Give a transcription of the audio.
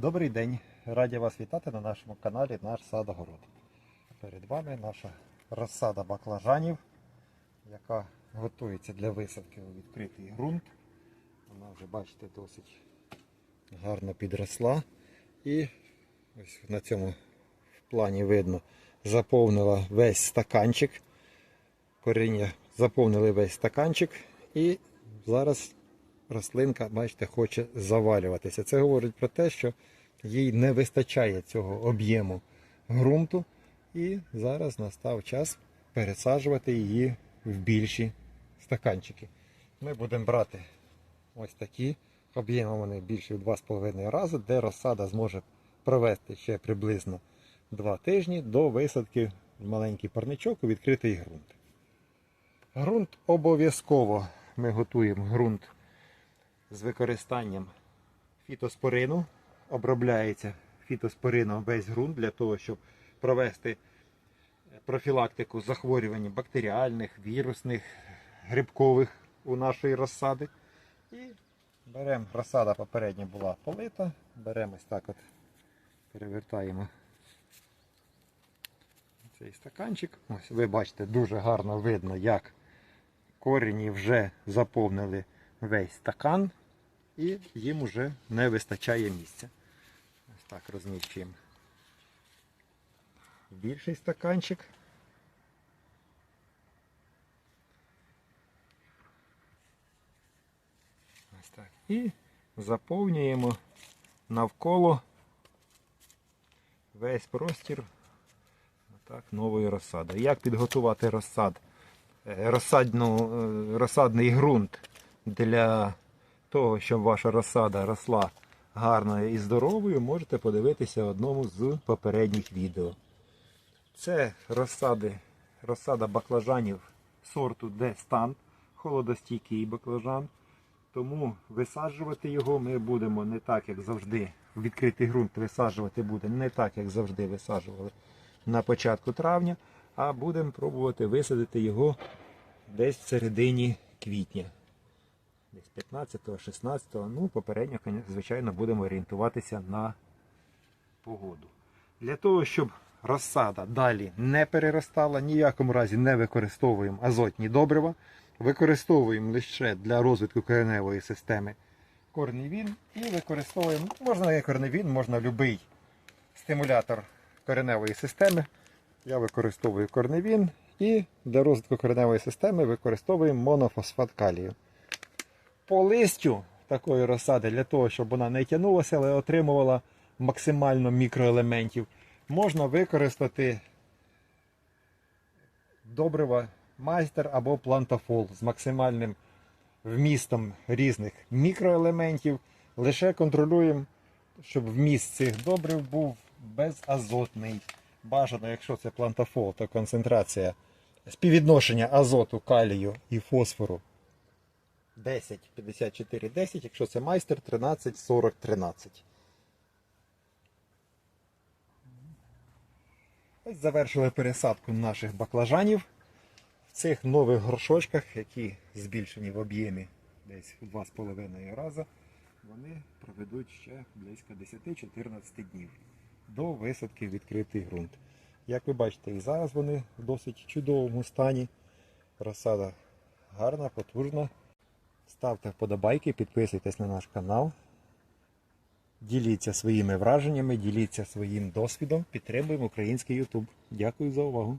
Добрий день! Раді вас вітати на нашому каналі Наш сад-огород. Перед вами наша розсада баклажанів, яка готується для висадки у відкритий ґрунт. Вона вже, бачите, досить гарно підросла. І ось на цьому плані видно, заповнила весь стаканчик. Коріння заповнили весь стаканчик. І зараз рослинка, бачите, хоче завалюватися. Це говорить про те, що їй не вистачає цього об'єму ґрунту. І зараз настав час пересаджувати її в більші стаканчики. Ми будемо брати ось такі. Об'ємом вони більше в 2,5 рази, де розсада зможе провести ще приблизно 2 тижні до висадки в маленький парничок у відкритий ґрунт. Грунт обов'язково ми готуємо ґрунт з використанням фітоспорину. Обробляється фітоспорином весь ґрунт для того, щоб провести профілактику захворювань бактеріальних, вірусних, грибкових у нашої розсади. І беремо, розсада попередньо була полита, беремо ось так от, перевертаємо цей стаканчик. Ось ви бачите, дуже гарно видно, як корені вже заповнили весь стакан і їм вже не вистачає місця. Ось так розміщуємо. Більший стаканчик. Ось так. І заповнюємо навколо весь простір так, новою розсадою. Як підготувати розсад? Е, Розсадну, е, розсадний ґрунт для того, щоб ваша розсада росла гарною і здоровою, можете подивитися в одному з попередніх відео. Це розсади, розсада баклажанів сорту Дестан, холодостійкий баклажан. Тому висаджувати його ми будемо не так, як завжди. Відкритий ґрунт висаджувати буде не так, як завжди висаджували на початку травня, а будемо пробувати висадити його десь в середині квітня. Десь 15-16, ну, попередньо, звичайно, будемо орієнтуватися на погоду. Для того, щоб розсада далі не переростала, ні в якому разі не використовуємо азотні добрива, використовуємо лише для розвитку кореневої системи корневін і використовуємо, можна не корневін, можна будь-який стимулятор кореневої системи. Я використовую корневін і для розвитку кореневої системи використовуємо монофосфат калію. По листю такої розсади, для того, щоб вона не тягнулася, але отримувала максимально мікроелементів, можна використати добрива майстер або плантафол з максимальним вмістом різних мікроелементів. Лише контролюємо, щоб вміст цих добрив був безазотний. Бажано, якщо це плантафол, то концентрація співвідношення азоту, калію і фосфору 10, 54, 10, якщо це майстер 13, 40, 13. Ось завершили пересадку наших баклажанів в цих нових горшочках, які збільшені в об'ємі десь у 2,5 рази. Вони проведуть ще близько 10-14 днів до висадки в відкритий ґрунт. Як ви бачите, і зараз вони в досить чудовому стані. Розсада гарна, потужна. Ставте вподобайки, підписуйтесь на наш канал. Діліться своїми враженнями, діліться своїм досвідом. Підтримуємо український YouTube. Дякую за увагу.